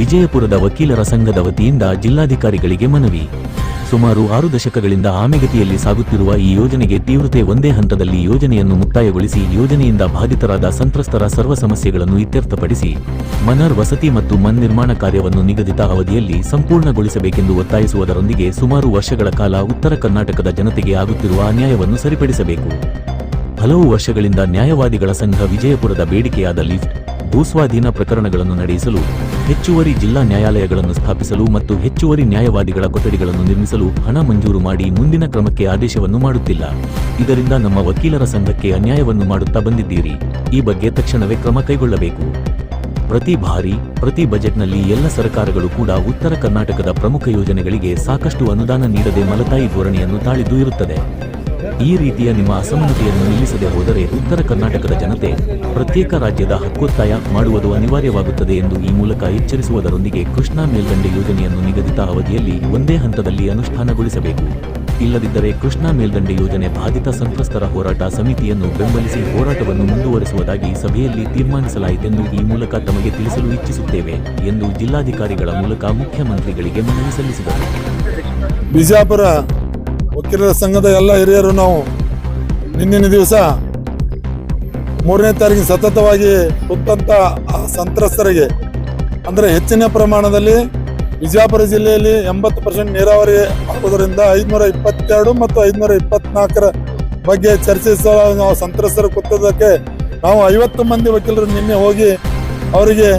ವಿಜಯಪುರದ ವಕೀಲರ ಸಂಘದ ವತಿಯಿಂದ ಜಿಲ್ಲಾಧಿಕಾರಿಗಳಿಗೆ ಮನವಿ. ಸುಮಾರು ಆರು ದಶಕಗಳಿಂದ ಆಮೆಗತಿಯಲ್ಲಿ ಸಾಗುತ್ತಿರುವ ಈ ಯೋಜನೆಗೆ ತೀವ್ರತೆ ಒಂದೇ ಹಂತದಲ್ಲಿ ಯೋಜನೆಯನ್ನು ಮುಕ್ತಾಯಗೊಳಿಸಿ, ಯೋಜನೆಯಿಂದ ಬಾಧಿತರಾದ ಸಂತ್ರಸ್ತರ ಸರ್ವ ಸಮಸ್ಯೆಗಳನ್ನು ಇತ್ಯರ್ಥಪಡಿಸಿ, ಮನರ್ ವಸತಿ ಮತ್ತು ಮನ್ ನಿರ್ಮಾಣ ಕಾರ್ಯವನ್ನು ನಿಗದಿತ ಅವಧಿಯಲ್ಲಿ ಸಂಪೂರ್ಣಗೊಳಿಸಬೇಕೆಂದು ಒತ್ತಾಯಿಸುವುದರೊಂದಿಗೆ ಸುಮಾರು ವರ್ಷಗಳ ಕಾಲ ಉತ್ತರ ಕರ್ನಾಟಕದ ಜನತೆಗೆ ಆಗುತ್ತಿರುವ ಅನ್ಯಾಯವನ್ನು ಸರಿಪಡಿಸಬೇಕು. ಹಲವು ವರ್ಷಗಳಿಂದ ನ್ಯಾಯವಾದಿಗಳ ಸಂಘ ವಿಜಯಪುರದ ಬೇಡಿಕೆಯಾದ ಲಿಫ್ಟ್, ಭೂಸ್ವಾಧೀನ ಪ್ರಕರಣಗಳನ್ನು ನಡೆಸಲು ಹೆಚ್ಚುವರಿ ಜಿಲ್ಲಾ ನ್ಯಾಯಾಲಯಗಳನ್ನು ಸ್ಥಾಪಿಸಲು ಮತ್ತು ಹೆಚ್ಚುವರಿ ನ್ಯಾಯವಾದಿಗಳ ಕೊಠಡಿಗಳನ್ನು ನಿರ್ಮಿಸಲು ಹಣ ಮಂಜೂರು ಮಾಡಿ ಮುಂದಿನ ಕ್ರಮಕ್ಕೆ ಆದೇಶವನ್ನು ಮಾಡುತ್ತಿಲ್ಲ. ಇದರಿಂದ ನಮ್ಮ ವಕೀಲರ ಸಂಘಕ್ಕೆ ಅನ್ಯಾಯವನ್ನು ಮಾಡುತ್ತಾ ಬಂದಿದ್ದೀರಿ. ಈ ಬಗ್ಗೆ ತಕ್ಷಣವೇ ಕ್ರಮ ಕೈಗೊಳ್ಳಬೇಕು. ಪ್ರತಿ ಬಾರಿ, ಪ್ರತಿ ಬಜೆಟ್ನಲ್ಲಿ ಎಲ್ಲ ಸರ್ಕಾರಗಳು ಕೂಡ ಉತ್ತರ ಕರ್ನಾಟಕದ ಪ್ರಮುಖ ಯೋಜನೆಗಳಿಗೆ ಸಾಕಷ್ಟು ಅನುದಾನ ನೀಡದೆ ಮಲತಾಯಿ ಧೋರಣೆಯನ್ನು ತಾಳಿದ್ದು ಇರುತ್ತದೆ ಈ ರೀತಿಯ ನಿಮ್ಮ ಅಸಮಾನತೆಯನ್ನು ನಿಲ್ಲಿಸದೆ ಹೋದರೆ ಉತ್ತರ ಕರ್ನಾಟಕದ ಜನತೆ ಪ್ರತ್ಯೇಕ ರಾಜ್ಯದ ಹಕ್ಕೊತ್ತಾಯ ಮಾಡುವುದು ಅನಿವಾರ್ಯವಾಗುತ್ತದೆ ಎಂದು ಈ ಮೂಲಕ ಎಚ್ಚರಿಸುವುದರೊಂದಿಗೆ ಕೃಷ್ಣಾ ಮೇಲ್ದಂಡೆ ಯೋಜನೆಯನ್ನು ನಿಗದಿತ ಅವಧಿಯಲ್ಲಿ ಒಂದೇ ಹಂತದಲ್ಲಿ ಅನುಷ್ಠಾನಗೊಳಿಸಬೇಕು. ಇಲ್ಲದಿದ್ದರೆ ಕೃಷ್ಣಾ ಮೇಲ್ದಂಡೆ ಯೋಜನೆ ಬಾಧಿತ ಸಂತ್ರಸ್ತರ ಹೋರಾಟ ಸಮಿತಿಯನ್ನು ಬೆಂಬಲಿಸಿ ಹೋರಾಟವನ್ನು ಮುಂದುವರೆಸುವುದಾಗಿ ಸಭೆಯಲ್ಲಿ ತೀರ್ಮಾನಿಸಲಾಯಿತೆಂದು ಈ ಮೂಲಕ ತಮಗೆ ತಿಳಿಸಲು ಇಚ್ಛಿಸುತ್ತೇವೆ ಎಂದು ಜಿಲ್ಲಾಧಿಕಾರಿಗಳ ಮೂಲಕ ಮುಖ್ಯಮಂತ್ರಿಗಳಿಗೆ ಮನವಿ ಸಲ್ಲಿಸಿದರು. ಬಿಜಾಪುರ ವಕೀಲರ ಸಂಘದ ಎಲ್ಲ ಹಿರಿಯರು ನಾವು ನಿನ್ನಿನ ದಿವಸ ಮೂರನೇ ತಾರೀಕು ಸತತವಾಗಿ ಆ ಸಂತ್ರಸ್ತರಿಗೆ, ಅಂದರೆ ಹೆಚ್ಚಿನ ಪ್ರಮಾಣದಲ್ಲಿ ವಿಜಯಪುರ ಜಿಲ್ಲೆಯಲ್ಲಿ ಎಂಬತ್ತು ಪರ್ಸೆಂಟ್ ನೀರಾವರಿ ಆಗುವುದರಿಂದ ಐದುನೂರ ಇಪ್ಪತ್ತೆರಡು ಮತ್ತು ಐದುನೂರ ಇಪ್ಪತ್ನಾಲ್ಕರ ಬಗ್ಗೆ ಚರ್ಚಿಸಲು ನಾವು ಸಂತ್ರಸ್ತರು ಕೂತದಕ್ಕೆ ನಾವು ಐವತ್ತು ಮಂದಿ ವಕೀಲರು ನಿನ್ನೆ ಹೋಗಿ ಅವರಿಗೆ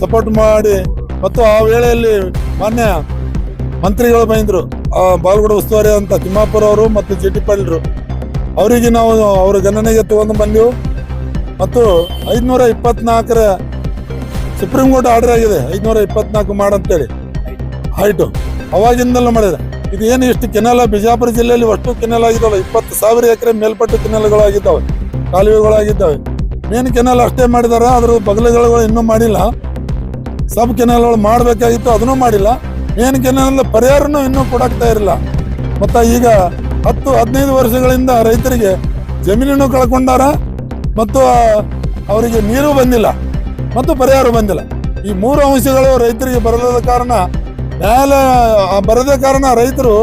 ಸಪೋರ್ಟ್ ಮಾಡಿ ಮತ್ತು ಆ ವೇಳೆಯಲ್ಲಿ ಮಾನ್ಯ ಮಂತ್ರಿಗಳು ಬಂದರು ಬಾಲ್ಗುಡ ಉಸ್ತುವಾರಿ ಅಂತ ತಿಮ್ಮಾಪುರ ಅವರು ಮತ್ತು ಜಿ ಟಿ ಪಾಟೀಲ್ರು. ಅವರಿಗೆ ನಾವು ಅವರ ಗಣನೆಗೆ ತಗೊಂಡು ಬಂದೆವು. ಮತ್ತು ಐದುನೂರ ಇಪ್ಪತ್ನಾಲ್ಕರ ಸುಪ್ರೀಂ ಕೋರ್ಟ್ ಆರ್ಡರ್ ಆಗಿದೆ. ಐದುನೂರ ಇಪ್ಪತ್ನಾಲ್ಕು ಮಾಡಂತೇಳಿ. ಹೈಟು ಅವಾಗಿಂದಲೂ ಮಾಡಿದೆ. ಇದು ಏನು ಇಷ್ಟು ಕೆನಲ? ಬಿಜಾಪುರ ಜಿಲ್ಲೆಯಲ್ಲಿ ಅಷ್ಟು ಕೆನಲ್ ಆಗಿದ್ದಾವೆ. ಇಪ್ಪತ್ತು ಸಾವಿರ ಎಕರೆ ಮೇಲ್ಪಟ್ಟು ಕೆನಲ್ಗಳಾಗಿದ್ದಾವೆ. ಕಾಲುವೆಗಳಾಗಿದ್ದಾವೆ. ಮೇನ್ ಕೆನಲ್ ಅಷ್ಟೇ ಮಾಡಿದಾರೆ. ಅದ್ರ ಬಗಲುಗಳು ಇನ್ನೂ ಮಾಡಿಲ್ಲ. ಸಬ್ ಕೆನಲ್ಗಳು ಮಾಡಬೇಕಾಗಿತ್ತು. ಅದನ್ನೂ ಮಾಡಿಲ್ಲ. ಮೇನ್ ಏನಂದ್ರೆ ಪರಿಹಾರನೂ ಇನ್ನೂ ಕೊಡಾಗ್ತಾ ಇರಲಿಲ್ಲ ಮತ್ತು ಈಗ ಹತ್ತು, ಹದಿನೈದು ವರ್ಷಗಳಿಂದ ರೈತರಿಗೆ ಜಮೀನನ್ನು ಕಳ್ಕೊಂಡಾರ ಮತ್ತು ಅವರಿಗೆ ನೀರು ಬಂದಿಲ್ಲ ಮತ್ತು ಪರಿಹಾರ ಬಂದಿಲ್ಲ. ಈ ಮೂರು ಅಂಶಗಳು ರೈತರಿಗೆ ಬರಲದ ಕಾರಣ ನ್ಯಾಯಾಲಯ ಬರದ ಕಾರಣ ರೈತರು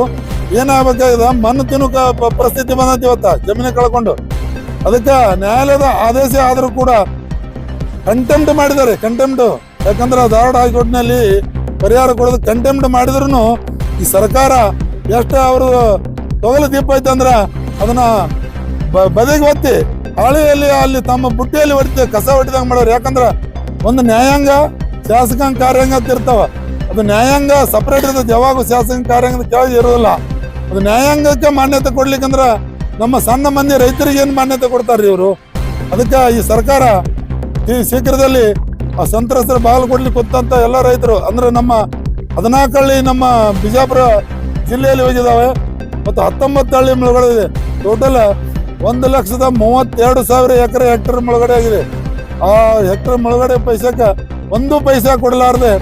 ಏನಾಗಬೇಕಾಗಿದೆ? ಮಣ್ಣು ತಿನ್ನುಕ ಪರಿಸ್ಥಿತಿ ಬಂದಂತೆ ಇವತ್ತ, ಜಮೀನು ಕಳ್ಕೊಂಡು. ಅದಕ್ಕೆ ನ್ಯಾಯಾಲಯದ ಆದೇಶ ಆದರೂ ಕೂಡ ಕಂಟೆಂಪ್ಟ್ ಮಾಡಿದ್ದಾರೆ ಕಂಟೆಂಪ್ಟು ಯಾಕಂದ್ರೆ ಧಾರವಾಡ ಹೈಕೋರ್ಟ್ನಲ್ಲಿ ಪರಿಹಾರ ಕೊಡೋದು ಕಂಟೆಂಪ್ಟ್ ಮಾಡಿದ್ರು ಈ ಸರ್ಕಾರ ಎಷ್ಟು ಅವರು ತೊಗಲು ದೀಪ ಅಂದ್ರೆ ಅದನ್ನ ಬದಿಗೆ ಒತ್ತಿ ಹಾಳಿಯಲ್ಲಿ ಅಲ್ಲಿ ತಮ್ಮ ಬುಟ್ಟಿಯಲ್ಲಿ ಹೊಡಿತ ಕಸ ಹೊಡಿದಂಗೆ ಮಾಡೋರು. ಯಾಕಂದ್ರೆ ಒಂದು ನ್ಯಾಯಾಂಗ, ಶಾಸಕಾಂಗ ಕಾರ್ಯಾಂಗ ಅಂತ ಇರ್ತಾವ. ಅದು ನ್ಯಾಯಾಂಗ ಸಪರೇಟ್ ಇರ್ತದೆ ಯಾವಾಗ ಶಾಸಕಾಂಗ ಕಾರ್ಯಾಂಗದ ಕೆಳಗೆ ಇರೋದಿಲ್ಲ. ಅದು ನ್ಯಾಯಾಂಗಕ್ಕೆ ಮಾನ್ಯತೆ ಕೊಡ್ಲಿಕ್ಕಂದ್ರೆ ನಮ್ಮ ಸಣ್ಣ ಮಂದಿ ರೈತರಿಗೆ ಏನು ಮಾನ್ಯತೆ ಕೊಡ್ತಾರ್ರಿ ಇವರು? ಅದಕ್ಕೆ ಈ ಸರ್ಕಾರ ಈ ಶೀಘ್ರದಲ್ಲಿ ಆ ಸಂತ್ರಸ್ತರ ಬಾಗಿಲು ಕೊಡ್ಲಿಕ್ಕೆ ಎಲ್ಲ ರೈತರು, ಅಂದ್ರೆ ನಮ್ಮ ಹದಿನಾಲ್ಕು ಹಳ್ಳಿ ನಮ್ಮ ಬಿಜಾಪುರ ಜಿಲ್ಲೆಯಲ್ಲಿ ಹೋಗಿದ್ದಾವೆ ಮತ್ತು ಹತ್ತೊಂಬತ್ತು ಹಳ್ಳಿ ಮುಳುಗಡೆ ಟೋಟಲ್ ಒಂದು ಲಕ್ಷದ ಮೂವತ್ತೆರಡು ಸಾವಿರ ಎಕರೆ ಹೆಕ್ಟರ್ ಮುಳುಗಡೆ ಆಗಿದೆ. ಆ ಹೆಕ್ಟರ್ ಮುಳುಗಡೆ ಪೈಸಕ್ಕೆ ಒಂದು ಪೈಸಾ ಕೊಡಲಾರ್ದೆ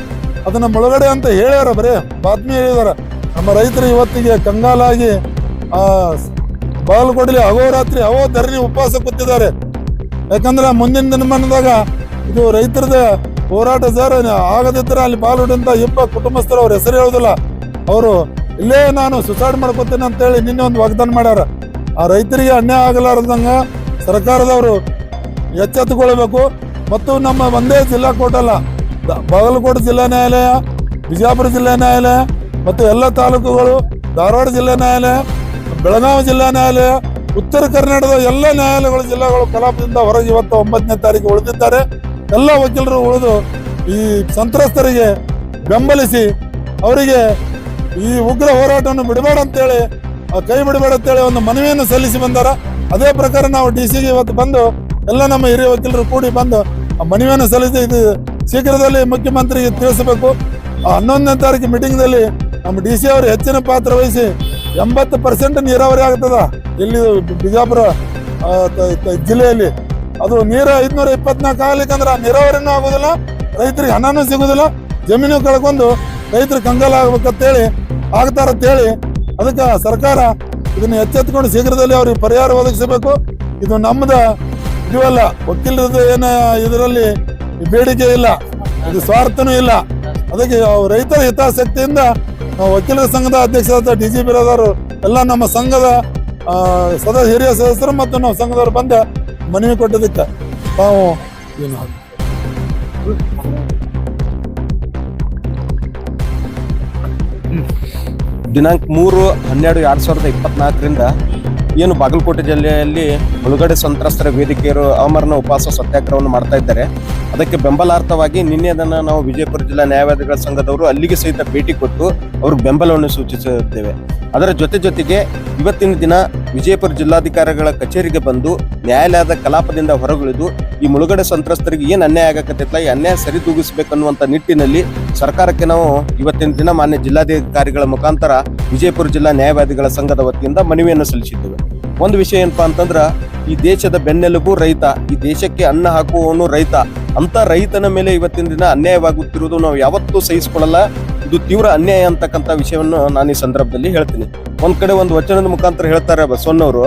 ಅದನ್ನ ಮುಳುಗಡೆ ಅಂತ ಹೇಳ್ಯಾರ ಬರೀ, ಬಾತ್ಮಿ ಹೇಳಿದಾರ. ನಮ್ಮ ರೈತರು ಇವತ್ತಿಗೆ ಕಂಗಾಲಾಗಿ ಆ ಅವೋ ರಾತ್ರಿ ಅವೋ ಧರಣಿ ಉಪವಾಸ ಕೂತಿದ್ದಾರೆ. ಯಾಕಂದ್ರೆ ಮುಂದಿನ ದಿನಮಾನದಾಗ ಇದು ರೈತರದ ಹೋರಾಟ ಸರ್. ಆಗದಿದ್ದರೆ ಅಲ್ಲಿ ಪಾಲ್ಗೊಂಡಂತ ಇಬ್ಬ ಕುಟುಂಬಸ್ಥರು ಅವ್ರ ಹೆಸರು ಹೇಳೋದಿಲ್ಲ. ಅವರು, ಇಲ್ಲೇ ನಾನು ಸುಸೈಡ್ ಮಾಡ್ಕೊತೀನಿ ಅಂತೇಳಿ ನಿನ್ನೆ ಒಂದು ವಾಗ್ದಾನ ಮಾಡ್ಯಾರ. ಆ ರೈತರಿಗೆ ಅನ್ಯಾಯ ಆಗಲಾರ್ದಂಗ ಸರ್ಕಾರದವರು ಎಚ್ಚೆತ್ತುಕೊಳ್ಬೇಕು. ಮತ್ತು ನಮ್ಮ ಒಂದೇ ಜಿಲ್ಲಾ ಕೋರ್ಟ್ ಅಲ್ಲ ಬಾಗಲಕೋಟೆ ಜಿಲ್ಲಾ ನ್ಯಾಯಾಲಯ, ಬಿಜಾಪುರ ಜಿಲ್ಲಾ ನ್ಯಾಯಾಲಯ, ಮತ್ತು ಎಲ್ಲ ತಾಲೂಕುಗಳು, ಧಾರವಾಡ ಜಿಲ್ಲಾ ನ್ಯಾಯಾಲಯ, ಬೆಳಗಾವಿ ಜಿಲ್ಲಾ ನ್ಯಾಯಾಲಯ, ಉತ್ತರ ಕರ್ನಾಟಕದ ಎಲ್ಲ ನ್ಯಾಯಾಲಯಗಳು ಜಿಲ್ಲೆಗಳು ಕಲಾಪದಿಂದ ಹೊರಗೆ ಇವತ್ತು ಒಂಬತ್ತನೇ ತಾರೀಕು ಉಳಿದಿದ್ದಾರೆ. ಎಲ್ಲ ವಕೀಲರು ಉಳಿದು ಈ ಸಂತ್ರಸ್ತರಿಗೆ ಬೆಂಬಲಿಸಿ ಅವರಿಗೆ ಈ ಉಗ್ರ ಹೋರಾಟವನ್ನು ಬಿಡಬೇಡ ಅಂತೇಳಿ ಕೈ ಬಿಡಬೇಡ ಅಂತೇಳಿ ಒಂದು ಮನವಿಯನ್ನು ಸಲ್ಲಿಸಿ ಬಂದಾರ. ಅದೇ ಪ್ರಕಾರ ನಾವು ಡಿ ಸಿಗೆ ಇವತ್ತು ಬಂದು ಎಲ್ಲ ನಮ್ಮ ಹಿರಿಯ ವಕೀಲರು ಕೂಡಿ ಬಂದು ಆ ಮನವಿಯನ್ನು ಸಲ್ಲಿಸಿ ಇದು ಶೀಘ್ರದಲ್ಲಿ ಮುಖ್ಯಮಂತ್ರಿಗೆ ತಿಳಿಸಬೇಕು. ಹನ್ನೊಂದನೇ ತಾರೀಕು ಮೀಟಿಂಗ್ನಲ್ಲಿ ನಮ್ಮ ಡಿ ಸಿ ಅವರು ಹೆಚ್ಚಿನ ಪಾತ್ರ ವಹಿಸಿ ಎಂಬತ್ತು ಪರ್ಸೆಂಟ್ ನೀರಾವರಿ ಆಗ್ತದ. ಇಲ್ಲಿ ಬಿಜಾಪುರ ಜಿಲ್ಲೆಯಲ್ಲಿ. ಅದು ನೀರು ಐದ್ನೂರ ಇಪ್ಪತ್ನಾಲ್ಕು ಆಗ್ಲಿಕ್ಕಂದ್ರೆ ನೀರಾವರಿನೂ ಆಗೋದಿಲ್ಲ, ರೈತರಿಗೆ ಹಣನೂ ಸಿಗೋದಿಲ್ಲ, ಜಮೀನು ಕಳ್ಕೊಂಡು ರೈತರು ಅಂತ ಆಗ್ತಾರಂತೇಳಿ ಅದಕ್ಕೆ ಸರ್ಕಾರ ಇದನ್ನು ಎಚ್ಚೆತ್ಕೊಂಡು ಶೀಘ್ರದಲ್ಲಿ ಅವ್ರಿಗೆ ಪರಿಹಾರ ಒದಗಿಸಬೇಕು. ಇದು ನಮ್ಮದ ಅಲ್ಲ ವಕೀಲರದ್ದು ಏನ ಇದರಲ್ಲಿ ಬೇಡಿಕೆ ಇಲ್ಲ, ಇದು ಸ್ವಾರ್ಥನೂ ಇಲ್ಲ. ಅದಕ್ಕೆ ರೈತರ ಹಿತಾಸಕ್ತಿಯಿಂದ ನಾವು ವಕೀಲರ ಸಂಘದ ಅಧ್ಯಕ್ಷರಾದ ಡಿ ಜಿ ಬಿರಾದವರು ಎಲ್ಲ ನಮ್ಮ ಸಂಘದ ಸದಾ ಹಿರಿಯ ಸದಸ್ಯರು ಮತ್ತು ನಾವು ಸಂಘದವರು ಬಂದ ಮನವಿ ಕೊಟ್ಟದಕ್ಕೆ ಪಾವು. ಏನು ದಿನಾಂಕ ಮೂರು ಹನ್ನೆರಡು ಎರಡ್ ಸಾವಿರದ ಇಪ್ಪತ್ನಾಲ್ಕರಿಂದ ಏನು ಬಾಗಲಕೋಟೆ ಜಿಲ್ಲೆಯಲ್ಲಿ ಮುಳುಗಡೆ ಸಂತ್ರಸ್ತರ ವೇದಿಕೆಯರು ಅಮರನ ಉಪವಾಸ ಸತ್ಯಾಗ್ರಹವನ್ನು ಮಾಡ್ತಾ ಇದ್ದಾರೆ. ಅದಕ್ಕೆ ಬೆಂಬಲಾರ್ಥವಾಗಿ ನಿನ್ನೆ ಅದನ್ನು ನಾವು ವಿಜಯಪುರ ಜಿಲ್ಲಾ ನ್ಯಾಯವಾದಿಗಳ ಸಂಘದವರು ಅಲ್ಲಿಗೆ ಸಹಿತ ಭೇಟಿ ಕೊಟ್ಟು ಅವ್ರಿಗೆ ಬೆಂಬಲವನ್ನು ಸೂಚಿಸುತ್ತೇವೆ. ಅದರ ಜೊತೆ ಜೊತೆಗೆ ಇವತ್ತಿನ ದಿನ ವಿಜಯಪುರ ಜಿಲ್ಲಾಧಿಕಾರಿಗಳ ಕಚೇರಿಗೆ ಬಂದು ನ್ಯಾಯಾಲಯದ ಕಲಾಪದಿಂದ ಹೊರಗುಳಿದು ಈ ಮುಳುಗಡೆ ಸಂತ್ರಸ್ತರಿಗೆ ಏನು ಅನ್ಯಾಯ ಆಗಕತ್ತೈತಲ್ಲ ಈ ಅನ್ಯಾಯ ಸರಿದೂಗಿಸಬೇಕನ್ನುವಂಥ ನಿಟ್ಟಿನಲ್ಲಿ ಸರ್ಕಾರಕ್ಕೆ ನಾವು ಇವತ್ತಿನ ದಿನ ಮಾನ್ಯ ಜಿಲ್ಲಾಧಿಕಾರಿಗಳ ಮುಖಾಂತರ ವಿಜಯಪುರ ಜಿಲ್ಲಾ ನ್ಯಾಯವಾದಿಗಳ ಸಂಘದ ವತಿಯಿಂದ ಮನವಿಯನ್ನು ಸಲ್ಲಿಸಿದ್ದೇವೆ. ಒಂದು ವಿಷಯ ಏನಪ್ಪಾ ಅಂತಂದ್ರೆ, ಈ ದೇಶದ ಬೆನ್ನೆಲುಬು ರೈತ, ಈ ದೇಶಕ್ಕೆ ಅನ್ನ ಹಾಕುವವನು ರೈತ, ಅಂತ ರೈತನ ಮೇಲೆ ಇವತ್ತಿನ ದಿನ ಅನ್ಯಾಯವಾಗುತ್ತಿರುವುದು ನಾವು ಯಾವತ್ತೂ ಸಹಿಸಿಕೊಳ್ಳಲ್ಲ. ಇದು ತೀವ್ರ ಅನ್ಯಾಯ ಅಂತಕ್ಕಂಥ ವಿಷಯವನ್ನು ನಾನು ಈ ಸಂದರ್ಭದಲ್ಲಿ ಹೇಳ್ತೀನಿ. ಒಂದ್ ಕಡೆ ಒಂದು ವಚನದ ಮುಖಾಂತರ ಹೇಳ್ತಾರೆ ಬಸವಣ್ಣವರು,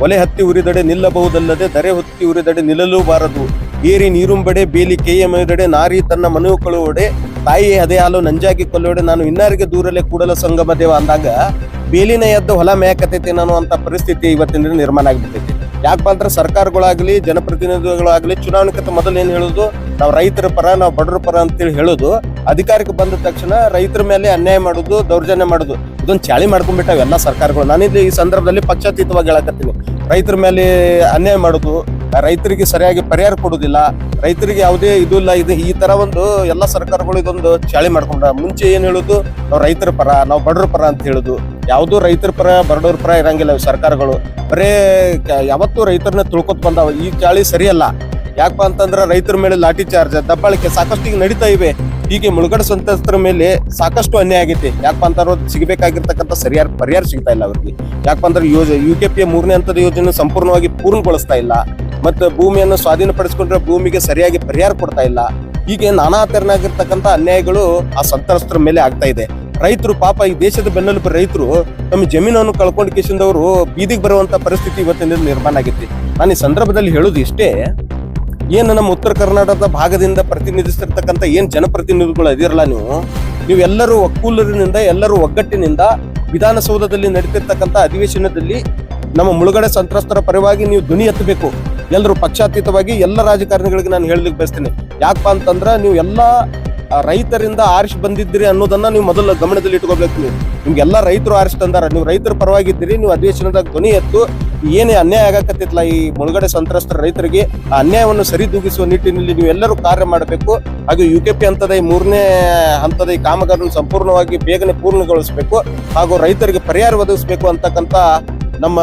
ಒಲೆ ಹತ್ತಿ ಉರಿದಡೆ ನಿಲ್ಲಬಹುದಲ್ಲದೆ, ದರೆ ಹೊತ್ತಿ ಉರಿದಡೆ ನಿಲ್ಲಲೂಬಾರದು. ಏರಿ ನೀರುಂಬಡೆ, ಬೇಲಿ ಕೇಯ ಮೇದಡೆ, ನಾರಿ ತನ್ನ ಮನವು ಕಳುವಡೆ ತಾಯಿ ಅದೇ ಹಾಲು ನಂಜಾಗಿ ಕೊಲ್ಲೋಡೆ ನಾನು ಇನ್ನಾರಿಗೆ ದೂರಲ್ಲೇ ಕೂಡಲ ಸಂಗಮ ದೇವ ಅಂದಾಗ ಬೇಲಿನ ಎದ್ದು ಹೊಲ ಮೇಕತೈತೆ ನಾನು ಅಂತ ಪರಿಸ್ಥಿತಿ ಇವತ್ತಿನ ನಿರ್ಮಾಣ ಆಗ್ಬಿಟ್ಟೈತಿ. ಯಾಕಪ್ಪ ಅಂದ್ರೆ ಸರ್ಕಾರಗಳಾಗ್ಲಿ, ಜನಪ್ರತಿನಿಧಿಗಳಾಗ್ಲಿ ಚುನಾವಣೆಗಿಂತ ಮೊದಲು ಏನ್ ಹೇಳುದು? ನಾವು ರೈತರ ಪರ, ನಾವು ಬಡವರ ಪರ ಅಂತೇಳಿ ಹೇಳುದು. ಅಧಿಕಾರಕ್ಕೆ ಬಂದ ತಕ್ಷಣ ರೈತರ ಮೇಲೆ ಅನ್ಯಾಯ ಮಾಡುದು, ದೌರ್ಜನ್ಯ ಮಾಡುದು. ಇದೊಂದು ಚಾಳಿ ಮಾಡ್ಕೊಂಡ್ಬಿಟ್ಟಾವ ಎಲ್ಲ ಸರ್ಕಾರಗಳು. ನಾನಿಲ್ಲಿ ಈ ಸಂದರ್ಭದಲ್ಲಿ ಪಕ್ಷಾತೀತವಾಗಿ ಹೇಳಕತ್ತೀನಿ. ರೈತರ ಮೇಲೆ ಅನ್ಯಾಯ ಮಾಡುದು ರೈತರಿಗೆ ಸರಿಯಾಗಿ ಪರಿಹಾರ ಕೊಡುವುದಿಲ್ಲ ರೈತರಿಗೆ ಯಾವುದೇ ಇದು ಇಲ್ಲ, ಇದು ಈ ತರ ಒಂದು ಎಲ್ಲ ಸರ್ಕಾರಗಳು ಇದೊಂದು ಚಾಳಿ ಮಾಡ್ಕೊಂಡ ಮುಂಚೆ ಏನ್ ಹೇಳುದು, ನಾವು ರೈತರ ಪರ, ನಾವು ಬಡವರ ಪರ ಅಂತ ಹೇಳುದು. ಯಾವ್ದು ರೈತರ ಪರ, ಬಡವರ ಪರ ಇರಂಗಿಲ್ಲ ಸರ್ಕಾರಗಳು. ಬರೇ ಯಾವತ್ತೂ ರೈತರನ್ನ ತುಳ್ಕೊತ್ ಬಂದಾವ. ಈ ಚಾಳಿ ಸರಿಯಲ್ಲ. ಯಾಕಪ್ಪ ಅಂತಂದ್ರೆ ರೈತರ ಮೇಲೆ ಲಾಠಿ ಚಾರ್ಜ್, ದಬ್ಬಾಳಿಕೆ ಸಾಕಷ್ಟು ಈಗ ನಡೀತಾ ಇವೆ. ಹೀಗೆ ಮುಳುಗಡೆ ಸಂತ್ರಸ್ತರ ಮೇಲೆ ಸಾಕಷ್ಟು ಅನ್ಯಾಯ ಆಗೈತಿ. ಯಾಕಪ್ಪ ಅಂತಂದ್ರೆ ಸಿಗಬೇಕಾಗಿರ್ತಕ್ಕಂಥ ಸರಿಯಾದ ಪರಿಹಾರ ಸಿಗ್ತಾ ಇಲ್ಲ ಅವ್ರಿಗೆ. ಯಾಕಪ್ಪ ಅಂದ್ರೆ ಯೋಜನೆ ಯು ಕೆ ಪಿ ಮೂರನೇ ಹಂತದ ಯೋಜನೆ ಸಂಪೂರ್ಣವಾಗಿ ಪೂರ್ಣಗೊಳಿಸ್ತಾ ಇಲ್ಲ. ಮತ್ತು ಭೂಮಿಯನ್ನು ಸ್ವಾಧೀನಪಡಿಸಿಕೊಂಡ್ರೆ ಭೂಮಿಗೆ ಸರಿಯಾಗಿ ಪರಿಹಾರ ಕೊಡ್ತಾ ಇಲ್ಲ. ಹೀಗೆ ನಾನಾ ತೆರನಾಗಿರ್ತಕ್ಕಂಥ ಅನ್ಯಾಯಗಳು ಆ ಸಂತ್ರಸ್ತರ ಮೇಲೆ ಆಗ್ತಾ ಇದೆ. ರೈತರು ಪಾಪ ಈ ದೇಶದ ಬೆನ್ನೆಲುಬು ರೈತರು ತಮ್ಮ ಜಮೀನನ್ನು ಕಳ್ಕೊಂಡು ಕಿಶಿಂದವರು ಬೀದಿಗೆ ಬರುವಂತ ಪರಿಸ್ಥಿತಿ ಇವತ್ತಿನ ನಿರ್ಮಾಣ ಆಗೈತಿ. ನಾನು ಈ ಸಂದರ್ಭದಲ್ಲಿ ಹೇಳೋದು ಇಷ್ಟೇ ಏನು ನಮ್ಮ ಉತ್ತರ ಕರ್ನಾಟಕದ ಭಾಗದಿಂದ ಪ್ರತಿನಿಧಿಸಿರ್ತಕ್ಕಂಥ ಏನು ಜನಪ್ರತಿನಿಧಿಗಳು ಅದಿರಲ್ಲ ನೀವು? ನೀವೆಲ್ಲರೂ ಒಕ್ಕೂಲರಿನಿಂದ, ಎಲ್ಲರೂ ಒಗ್ಗಟ್ಟಿನಿಂದ ವಿಧಾನಸೌಧದಲ್ಲಿ ನಡೀತಿರ್ತಕ್ಕಂಥ ಅಧಿವೇಶನದಲ್ಲಿ ನಮ್ಮ ಮುಳುಗಡೆ ಸಂತ್ರಸ್ತರ ಪರವಾಗಿ ನೀವು ಧ್ವನಿ ಎತ್ತಬೇಕು. ಎಲ್ಲರೂ ಪಕ್ಷಾತೀತವಾಗಿ ಎಲ್ಲ ರಾಜಕಾರಣಿಗಳಿಗೆ ನಾನು ಹೇಳಲಿಕ್ಕೆ ಬಯಸ್ತೇನೆ. ಯಾಕಪ್ಪ ಅಂತಂದ್ರೆ ನೀವು ಎಲ್ಲ ರೈತರಿಂದ ಆರಿಸಿ ಬಂದಿದ್ದೀರಿ ಅನ್ನೋದನ್ನ ನೀವು ಮೊದಲು ಗಮನದಲ್ಲಿ ಇಟ್ಕೋಬೇಕು ನೀವು. ನಿಮ್ಗೆಲ್ಲ ರೈತರು ಆರಿಸಿ ತಂದಾರ. ನೀವು ರೈತರ ಪರವಾಗಿದ್ದೀರಿ, ನೀವು ಅಧಿವೇಶನದಾಗ ಧ್ವನಿ ಎತ್ತು ಏನೇ ಅನ್ಯಾಯ ಆಗಕತ್ತಿತ್ತಲ್ಲ ಈ ಮುಳುಗಡೆ ಸಂತ್ರಸ್ತರ ರೈತರಿಗೆ, ಆ ಅನ್ಯಾಯವನ್ನು ಸರಿದೂಗಿಸುವ ನಿಟ್ಟಿನಲ್ಲಿ ನೀವೆಲ್ಲರೂ ಕಾರ್ಯ ಮಾಡಬೇಕು. ಹಾಗೂ ಯು ಕೆ ಪಿ ಹಂತದ ಈ ಮೂರನೇ ಹಂತದ ಈ ಕಾಮಗಾರಿಯನ್ನು ಸಂಪೂರ್ಣವಾಗಿ ಬೇಗನೆ ಪೂರ್ಣಗೊಳಿಸಬೇಕು. ಹಾಗೂ ರೈತರಿಗೆ ಪರಿಹಾರ ಒದಗಿಸಬೇಕು ಅಂತಕ್ಕಂಥ ನಮ್ಮ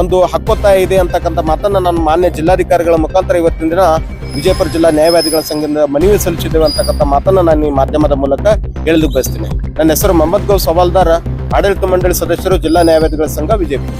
ಒಂದು ಹಕ್ಕೊತ್ತಾಯ ಇದೆ ಅಂತಕ್ಕಂಥ ಮಾತನ್ನು ನಾನು ಮಾನ್ಯ ಜಿಲ್ಲಾಧಿಕಾರಿಗಳ ಮುಖಾಂತರ ಇವತ್ತಿನ ದಿನ ವಿಜಯಪುರ ಜಿಲ್ಲಾ ನ್ಯಾಯವಾದಿಗಳ ಸಂಘದಿಂದ ಮನವಿ ಸಲ್ಲಿಸಿದ್ದೇವೆ ಅಂತಕ್ಕಂಥ ಮಾತನ್ನು ನಾನು ಈ ಮಾಧ್ಯಮದ ಮೂಲಕ ಹೇಳಲು ಬಯಸ್ತೀನಿ. ನನ್ನ ಹೆಸರು ಮೊಹಮ್ಮದ್ ಗೌ ಸವಾಲ್ದಾರ, ಆಡಳಿತ ಮಂಡಳಿ ಸದಸ್ಯರು, ಜಿಲ್ಲಾ ನ್ಯಾಯವಾದಿಗಳ ಸಂಘ, ವಿಜಯಪುರ.